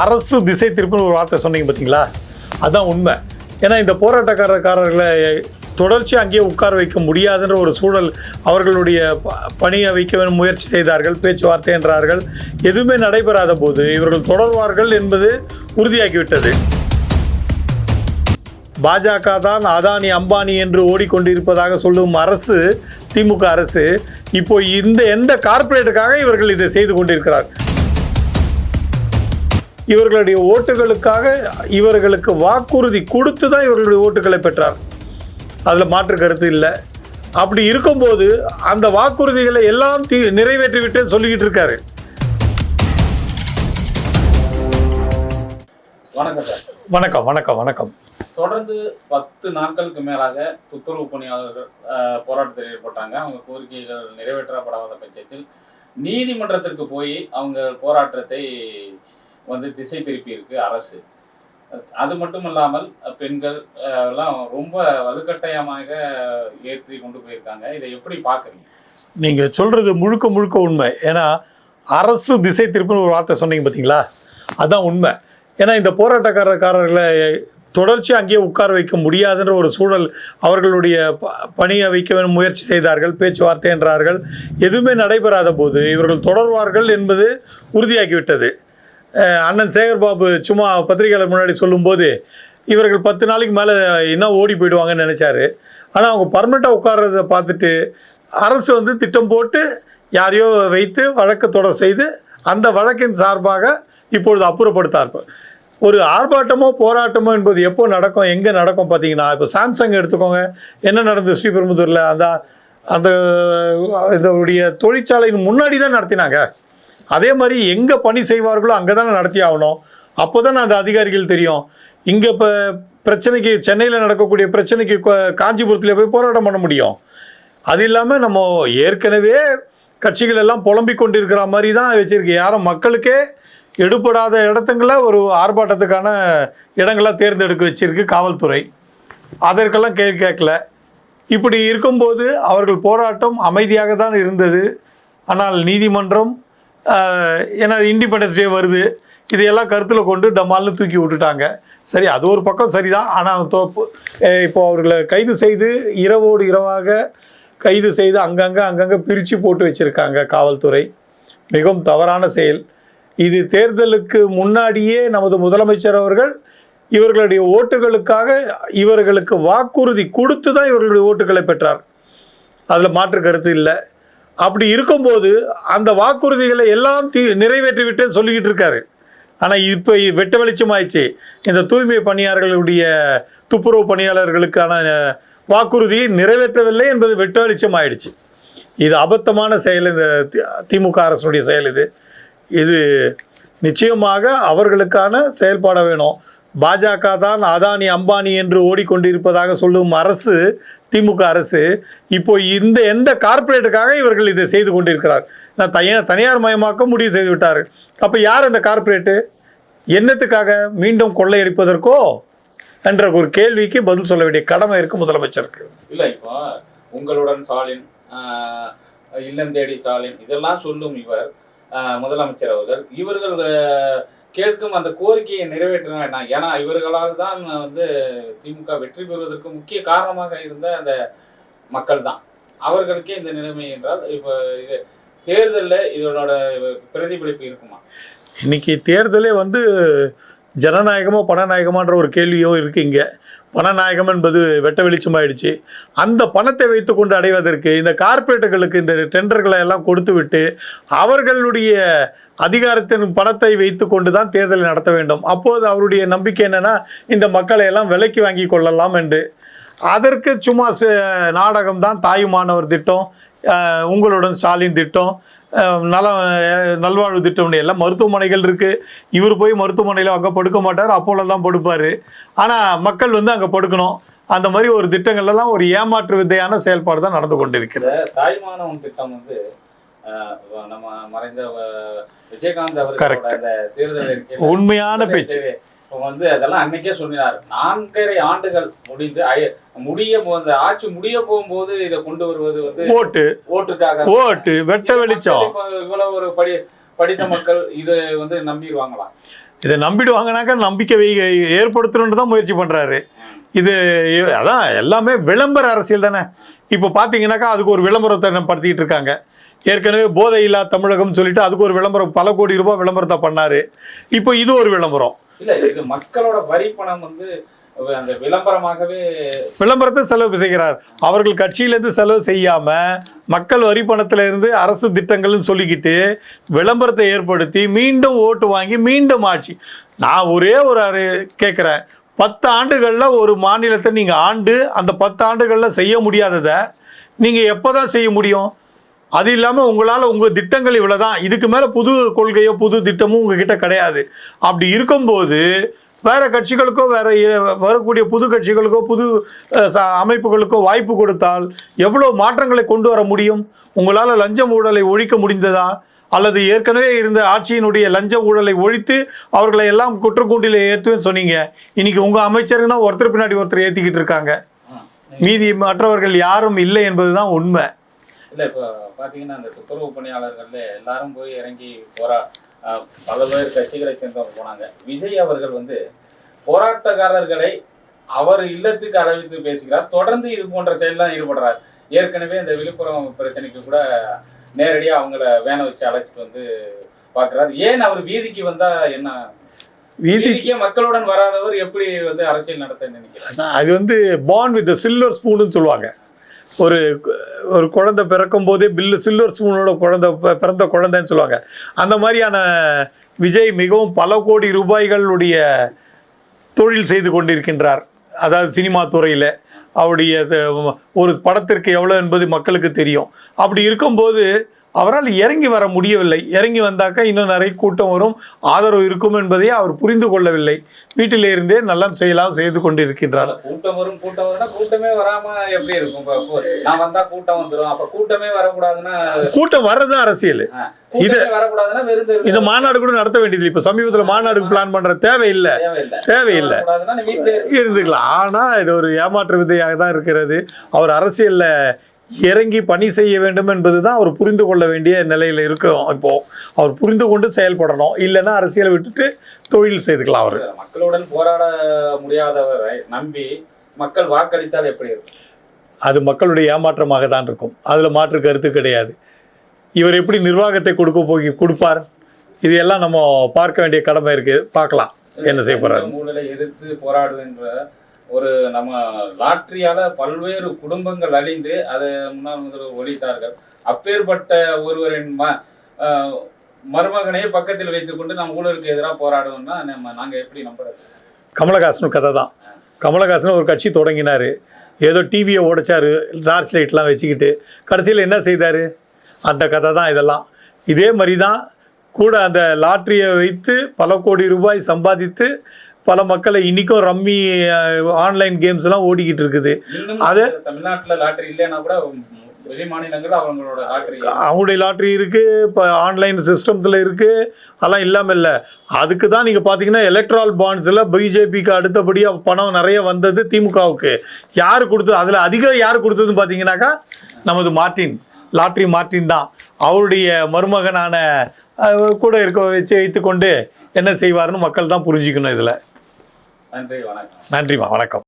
அரசு திசை திருப்புன்னு ஒரு வார்த்தை சொன்னீங்க பார்த்தீங்களா அதுதான் உண்மை. ஏன்னா இந்த போராட்டக்காரக்காரர்களை தொடர்ச்சி அங்கேயே உட்கார வைக்க முடியாதுன்ற ஒரு சூழல் அவர்களுடைய பணியை வைக்க முயற்சி செய்தார்கள் பேச்சுவார்த்தை என்றார்கள். எதுவுமே நடைபெறாத போது இவர்கள் தொடர்வார்கள் என்பது உறுதியாகிவிட்டது. பாஜக தான் அதானி அம்பானி என்று ஓடிக்கொண்டிருப்பதாக சொல்லும் அரசு திமுக அரசு இப்போ இந்த எந்த கார்ப்பரேட்டுக்காக இவர்கள் இதை செய்து கொண்டிருக்கிறார் இவர்களுடைய ஓட்டுகளுக்காக இவர்களுக்கு வாக்குறுதி கொடுத்து தான் இவர்களுடைய ஓட்டுகளை பெற்றார். அதில் மாற்று கருத்து இல்லை. அப்படி இருக்கும்போது அந்த வாக்குறுதிகளை எல்லாம் தி நிறைவேற்றி விட்டேன்னு சொல்லிக்கிட்டு இருக்காரு. வணக்கம் சார். வணக்கம் வணக்கம் வணக்கம். தொடர்ந்து பத்து நாட்களுக்கு மேலாக துப்புரவு பணியாளர்கள் போராட்டத்தில் ஈடுபட்டாங்க. அவங்க கோரிக்கைகள் நிறைவேற்றப்படாத பட்சத்தில் நீதிமன்றத்திற்கு போய் அவங்க போராட்டத்தை வந்து திசை திருப்பி இருக்கு அரசு. அது மட்டும் இல்லாமல் பெண்கள் எல்லாம் ரொம்ப வலுக்கட்டாயமாக ஏற்றி கொண்டு போயிருக்காங்க. இதை எப்படி பார்க்குறீங்க? நீங்கள் சொல்கிறது முழுக்க முழுக்க உண்மை. ஏன்னா அரசு திசை திருப்புன்னு ஒரு வார்த்தை சொன்னீங்க பார்த்தீங்களா? அதான் உண்மை. ஏன்னா இந்த போராட்டக்காரக்காரர்களை தொடர்ச்சி அங்கேயே உட்கார வைக்க முடியாதுன்ற ஒரு சூழல் அவர்களுடைய ப- பணியை வைக்க முயற்சி செய்தார்கள் பேச்சுவார்த்தை என்றார்கள் எதுவுமே நடைபெறாத போது இவர்கள் தொடர்வார்கள் என்பது உறுதியாகிவிட்டது. அண்ணன் சேகர்பாபு சும்மா பத்திரிகையாளர் முன்னாடி சொல்லும்போது இவர்கள் பத்து நாளைக்கு மேலே இன்னும் ஓடி போயிடுவாங்கன்னு நினச்சாரு. ஆனால் அவங்க பர்மனெண்ட்டாக உட்கார்றத பார்த்துட்டு அரசு வந்து திட்டம் போட்டு யாரையோ வைத்து வழக்கு தொடர் செய்து அந்த வழக்கின் சார்பாக இப்பொழுது அப்புறப்படுத்தார். ஒரு ஆர்ப்பாட்டமோ போராட்டமோ என்பது எப்போ நடக்கும் எங்கே நடக்கும் பார்த்தீங்கன்னா இப்போ சாம்சங் எடுத்துக்கோங்க. என்ன நடந்தது ஸ்ரீபெரும்புதூரில்? அந்த அந்த இதோடைய தொழிற்சாலையின் முன்னாடி தான் நடத்தினாங்க. அதே மாதிரி எங்கே பணி செய்வார்களோ அங்கே தானே நடத்தி ஆகணும். அப்போ தானே அந்த அதிகாரிகள் தெரியும். இங்கே இப்போ பிரச்சனைக்கு சென்னையில் நடக்கக்கூடிய பிரச்சனைக்கு காஞ்சிபுரத்தில் போய் போராட்டம் பண்ண முடியும். அது இல்லாமல் நம்ம ஏற்கனவே கட்சிகள் எல்லாம் புலம்பிக் கொண்டிருக்கிற மாதிரி தான் வச்சுருக்கு. யாரும் மக்களுக்கே எடுபடாத இடத்துங்கள ஒரு ஆர்ப்பாட்டத்துக்கான இடங்களை தேர்ந்தெடுக்க வச்சிருக்கு காவல்துறை. அதற்கெல்லாம் கே கேட்கல. இப்படி இருக்கும்போது அவர்கள் போராட்டம் அமைதியாக தான் இருந்தது. ஆனால் நீதிமன்றம் ஏன்னா இண்டிபெண்டன்ஸ் டே வருது. இதையெல்லாம் கருத்தில் கொண்டு டமால்னு தூக்கி விட்டுட்டாங்க. சரி அது ஒரு பக்கம் சரிதான். ஆனால் இப்போ அவர்களை கைது செய்து இரவோடு இரவாக கைது செய்து அங்கங்கே அங்கங்கே பிரித்து போட்டு வச்சுருக்காங்க காவல்துறை. மிகவும் தவறான செயல். இது தேர்தலுக்கு முன்னாடியே நமது முதலமைச்சர் அவர்கள் இவர்களுடைய ஓட்டுகளுக்காக இவர்களுக்கு வாக்குறுதி கொடுத்து தான் இவர்களுடைய ஓட்டுகளை பெற்றார். அதில் மாற்று கருத்து இல்லை. அப்படி இருக்கும்போது அந்த வாக்குறுதிகளை எல்லாம் தீ நிறைவேற்றிவிட்டு சொல்லிக்கிட்டு இருக்காரு. ஆனால் இப்போ வெட்ட வெளிச்சமாயிடுச்சு. இந்த தூய்மை பணியாளர்களுடைய துப்புரவு பணியாளர்களுக்கான வாக்குறுதியை நிறைவேற்றவில்லை என்பது வெட்ட வெளிச்சமாயிடுச்சு. இது அபத்தமான செயல் இந்த தி- திமுக அரசுடைய செயல் இது. இது நிச்சயமாக அவர்களுக்கான செயல்பாட வேணும். பாஜக தான் அதானி அம்பானி என்று ஓடிக்கொண்டிருப்பதாக சொல்லும் அரசு திமுக அரசு இப்போ இந்த எந்த கார்ப்பரேட்டுக்காக இவர்கள் இதை செய்து கொண்டிருக்கிறார்? நான் தனியார் தனியார் மயமாக்க முடிவு செய்து விட்டார். அப்போ யார் அந்த கார்ப்பரேட்டு? என்னத்துக்காக மீண்டும் கொள்ளையடிப்பதற்கோ? என்ற ஒரு கேள்விக்கு பதில் சொல்ல வேண்டிய கடமை இருக்கு முதலமைச்சருக்கு. இல்லை இப்போ உங்களுடன் ஸ்டாலின் இல்லம் தேடி ஸ்டாலின் இதெல்லாம் சொல்லும் இவர் முதலமைச்சர் அவர்கள். இவர்கள் கேட்கும் அந்த கோரிக்கையை நிறைவேற்ற வேண்டாம் ஏன்னா இவர்களால் தான் வந்து திமுக வெற்றி பெறுவதற்கு முக்கிய காரணமாக இருந்த அந்த மக்கள் தான். அவர்களுக்கே இந்த நிலைமை என்றால் இப்போ இது தேர்தலில் இதனோட பிரதிபலிப்பு இருக்குமா? இன்னைக்கு தேர்தலே வந்து ஜனநாயகமோ பணநாயகமான்ற ஒரு கேள்வியோ இருக்கு இங்கே. பணநாயகம் என்பது வெட்ட வெளிச்சமாயிடுச்சு. அந்த பணத்தை வைத்துக்கொண்டு அடைவதற்கு இந்த கார்பரேட்டுகளுக்கு இந்த டெண்டர்களை எல்லாம் கொடுத்து விட்டு அவர்களுடைய அதிகாரத்தின் பணத்தை வைத்துக்கொண்டு தான் தேர்தலை நடத்த வேண்டும். அப்போது அவருடைய நம்பிக்கை என்னென்னா இந்த மக்களை எல்லாம் விலைக்கு வாங்கி கொள்ளலாம் என்று. அதற்கு சும்மா ச- நாடகம் தான் தாயுமானவர் திட்டம் உங்களுடன் ஸ்டாலின் திட்டம் நல நல்வாழ்வு திட்டம் எல்லாம் மருத்துவமனைகள் இருக்கு. இவர் போய் மருத்துவமனையில் அங்கே படுக்க மாட்டார் அப்போல தான் படுப்பார். ஆனால் மக்கள் வந்து அங்கே படுக்கணும். அந்த மாதிரி ஒரு திட்டங்கள் எல்லாம் ஒரு ஏமாற்று வித்தையான செயல்பாடு தான் நடந்து கொண்டிருக்கிறது. தாய்மானவன் திட்டம் வந்து நம்ம மறைந்த விஜயகாந்த் அறிக்கையில உண்மையான பேச்சு. வந்து அதெல்லாம் அன்னைக்கே சொன்னார் நான்கரை ஆண்டுகள் முடிந்து முடிய அந்த ஆட்சி முடிய போகும்போது இதை கொண்டு வருவது வந்து ஓட்டு. ஓட்டுக்காக. ஓட்டு வெட்ட வெளிச்சம். இப்ப இவ்வளவு ஒரு படி படித்த மக்கள் இதை வந்து நம்பிடுவாங்களா? இதை நம்பிடுவாங்கனாக்கா நம்பிக்கை ஏற்படுத்தணும்னு தான் முயற்சி பண்ணுறாரு இது அதான் எல்லாமே விளம்பர அரசியல் தானே. இப்போ பார்த்தீங்கன்னாக்கா அதுக்கு ஒரு விளம்பரத்தை படுத்திக்கிட்டு இருக்காங்க. ஏற்கனவே போதை இல்லா தமிழகம் சொல்லிட்டு அதுக்கு ஒரு விளம்பரம் பல கோடி ரூபாய் விளம்பரத்தை பண்ணாரு. இப்போ இது ஒரு விளம்பரம். இல்ல இது மக்களோட வரி பணம் வந்து அந்த விளம்பரமாகவே விளம்பரத்தை செலவு செய்கிறார். அவர்கள் கட்சியிலேருந்து செலவு செய்யாம மக்கள் வரி பணத்திலிருந்து அரசு திட்டங்கள்னு சொல்லிக்கிட்டு விளம்பரத்தை ஏற்படுத்தி மீண்டும் ஓட்டு வாங்கி மீண்டும் ஆட்சி. நான் ஒரே ஒரு அரு கேட்குறேன் பத்து ஆண்டுகளில் ஒரு மாநிலத்தை நீங்கள் ஆண்டு அந்த பத்து ஆண்டுகளில் செய்ய முடியாததை நீங்கள் எப்போ தான் செய்ய முடியும்? அது இல்லாமல் உங்களால் உங்கள் திட்டங்கள் இவ்வளோ தான் இதுக்கு மேலே புது கொள்கையோ புது திட்டமும் உங்ககிட்ட கிடையாது. அப்படி இருக்கும்போது வேற கட்சிகளுக்கோ வேற வரக்கூடிய புது கட்சிகளுக்கோ புது அமைப்புகளுக்கோ வாய்ப்பு கொடுத்தால் எவ்வளோ மாற்றங்களை கொண்டு வர முடியும்? உங்களால் லஞ்ச ஊழலை ஒழிக்க முடிந்ததா? அல்லது ஏற்கனவே இருந்த ஆட்சியினுடைய லஞ்ச ஊழலை ஒழித்து அவர்களை எல்லாம் குற்றக்கூண்டில் ஏற்றுவேன்னு சொன்னீங்க. இன்னைக்கு உங்கள் அமைச்சருங்க தான் ஒருத்தர் பின்னாடி ஒருத்தர் ஏற்றிக்கிட்டு இருக்காங்க. மீதி மற்றவர்கள் யாரும் இல்லை என்பதுதான் உண்மை. இல்ல இப்ப பாத்தீங்கன்னா அந்த துப்புரவு பணியாளர்கள்ல எல்லாரும் போய் இறங்கி போரா பல பேர் கட்சிகளை சேர்ந்தவங்க போனாங்க. விஜய் அவர்கள் வந்து போராட்டக்காரர்களை அவர் இல்லத்துக்கு அழைத்து பேசுகிறார். தொடர்ந்து இது போன்ற செயல்லாம் ஈடுபடுறார். ஏற்கனவே இந்த விழுப்புரம் பிரச்சனைக்கு கூட நேரடியா அவங்கள வேனை வச்சு அழைச்சிட்டு வந்து பாக்குறாரு ஏன் அவர் வீதிக்கு வந்தா என்ன? வீதி வீதிக்கே மக்களுடன் வராதவர் எப்படி வந்து அரசியல் நடத்த நினைக்கிறார்? அது வந்து பாண்ட் வித் சில்வர் ஸ்பூனுன்னு சொல்லுவாங்க. ஒரு ஒரு குழந்தை பிறக்கும் போதே பில்லு சில்வர் ஸ்பூனோட குழந்தை பிறந்த குழந்தைன்னு சொல்லுவாங்க. அந்த மாதிரியான விஜய் மிகவும் பல கோடி ரூபாய்களுடைய தொழில் செய்து கொண்டிருக்கின்றார். அதாவது சினிமா துறையில். அவருடைய ஒரு படத்திற்கு எவ்வளோ என்பது மக்களுக்கு தெரியும். அப்படி இருக்கும்போது அவரால் இறங்கி வர முடியவில்லை. இறங்கி வந்தாக்கா இன்னும் நிறைய கூட்டம் வரும். ஆதரவு இருக்கும் என்பதை அவர் புரிந்து கொள்ளவில்லை. வீட்டிலே இருந்தே நல்லா செய்யலாம் செய்து கொண்டிருக்கின்றார். அதனால கூட்டம் வரும் கூட்டம் வரும்னா கூட்டமே வராம எப்படி இருக்கும்? நான் வந்தா கூட்டம் வந்துரும். அப்ப கூட்டமே வரக்கூடாதுன்னா கூட்டம் வர்றது அரசியல். வெறும் இந்த மாநாடு கூட நடத்த வேண்டியது இப்ப சமீபத்துல மாநாடுக்கு பிளான் பண்ற தேவையில்லை. தேவையில்லை. இருந்துக்கலாம். ஆனா இது ஒரு ஏமாற்று விதையாக தான் இருக்கிறது. அவர் அரசியல்ல இறங்கி பணி செய்ய வேண்டும் என்பதுதான் அவர் புரிந்து கொள்ள வேண்டிய நிலையில இருக்கும் இப்போ அவர் புரிந்து கொண்டு செயல்படணும். இல்லைன்னா அரசியலை விட்டுட்டு தொழில் செய்துக்கலாம் அவர். மக்களுடன் போராட முடியாதவரை நம்பி மக்கள் வாக்களித்தால் எப்படி இருக்கும்? அது மக்களுடைய ஏமாற்றமாக தான் இருக்கும். அதுல மாற்று கருத்து கிடையாது. இவர் எப்படி நிர்வாகத்தை கொடுக்க போய் கொடுப்பார்? இது எல்லாம் நம்ம பார்க்க வேண்டிய கடமை இருக்கு. பார்க்கலாம். என்ன செய்ய ஊழலை எதிர்த்து போராடுகின்ற ஒரு நம்ம லாட்ரியால பல்வேறு குடும்பங்கள் அழிந்து அதை முன்னாள் முதல்வர் ஒழித்தார்கள். அப்பேற்பட்ட ஒருவரின் ம மருமகனையே பக்கத்தில் வைத்துக்கொண்டு நம்ம ஊழலுக்கு எதிராக போராடுவோம்னா நம்ம நாங்கள் எப்படி நம்புறது? கமலஹாசன் கதை தான் கமலஹாசன் ஒரு கட்சி தொடங்கினார். ஏதோ டிவியை உடைச்சாரு டார்ச் லைட்லாம் வச்சுக்கிட்டு. கடைசியில் என்ன செய்தார்? அந்த கதை தான் இதெல்லாம். இதே மாதிரி தான் கூட அந்த லாட்ரியை வைத்து பல கோடி ரூபாய் சம்பாதித்து பல மக்களை இன்னிக்கும் ரம்மி ஆன்லைன் கேம்ஸ்லாம் ஓடிக்கிட்டு இருக்குது. அது- தமிழ்நாட்டுல லாட்டரி இல்லைன்னா கூட அவங்களுடைய லாட்ரி இருக்குது இப்போ ஆன்லைன் சிஸ்டத்தில் இருக்குது அதெல்லாம் இல்லாமல் இல்லை. அதுக்கு தான் நீங்கள் பார்த்தீங்கன்னா எலக்ட்ரால் பாண்ட்ஸில் பிஜேபிக்கு அடுத்தபடியாக பணம் நிறைய வந்தது திமுகவுக்கு. யார் கொடுத்தது? அதில் அதிகம் யார் கொடுத்ததுன்னு பார்த்தீங்கன்னாக்கா நமது மார்ட்டின் லாட்ரி மார்ட்டின் தான். அவருடைய மருமகனான கூட இருக்க வச்சு வைத்துக்கொண்டு என்ன செய்வாருன்னு மக்கள் தான் புரிஞ்சுக்கணும் இதில். நன்றி வணக்கம். நன்றிம்மா வணக்கம்.